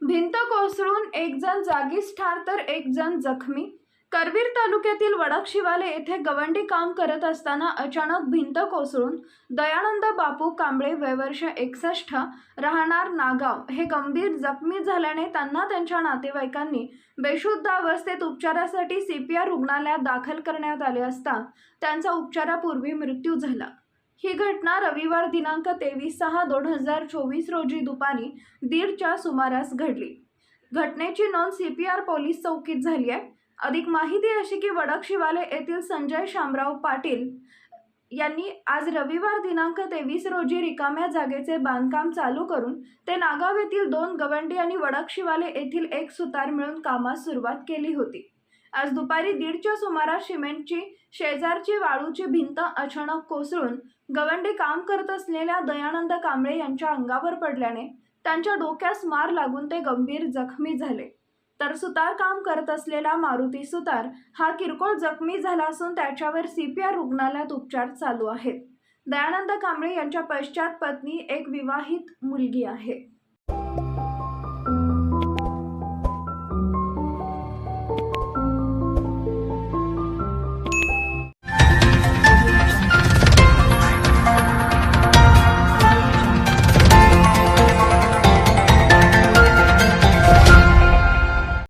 भिंत कोसळून एक जण जागीच ठार तर एक जण जखमी. करवीर तालुक्यातील वडक शिवाले येथे गवंडी काम करत असताना अचानक भिंत कोसळून दयानंद बापू कांबळे वयवर्ष एकसष्ट राहणार नागाव हे गंभीर जखमी झाल्याने त्यांना त्यांच्या नातेवाईकांनी बेशुद्ध अवस्थेत उपचारासाठी सी पी आर रुग्णालयात दाखल करण्यात आले असता त्यांचा उपचारापूर्वी मृत्यू झाला. ही घटना रविवार दिनांक तेवीस सहा दोन हजार चोवीस रोजी दुपारी दीडच्या सुमारास घडली. घटनेची नोंद सी पी आर पोलीस चौकीत झाली आहे. अधिक माहिती अशी की वडक शिवाले येथील संजय शामराव पाटील यांनी आज रविवार दिनांक तेवीस रोजी रिकाम्या जागेचे बांधकाम चालू करून ते नागाव येथील दोन गवंडी आणि वडक शिवाले येथील एक सुतार मिळून कामास सुरुवात केली होती. आज दुपारी दीडच्या सुमारास सिमेंटची शेजारची वाळूची भिंत अचानक कोसळून गवंडी काम करत असलेल्या दयानंद कांबळे यांच्या अंगावर पडल्याने त्यांच्या डोक्यास मार लागून ते गंभीर जखमी झाले. तर सुतार काम करत असलेला मारुती सुतार हा किरकोळ जखमी झाला असून त्याच्यावर सी पी आर रुग्णालयात उपचार चालू आहेत. दयानंद कांबळे यांच्या पश्चात पत्नी एक विवाहित मुलगी आहे.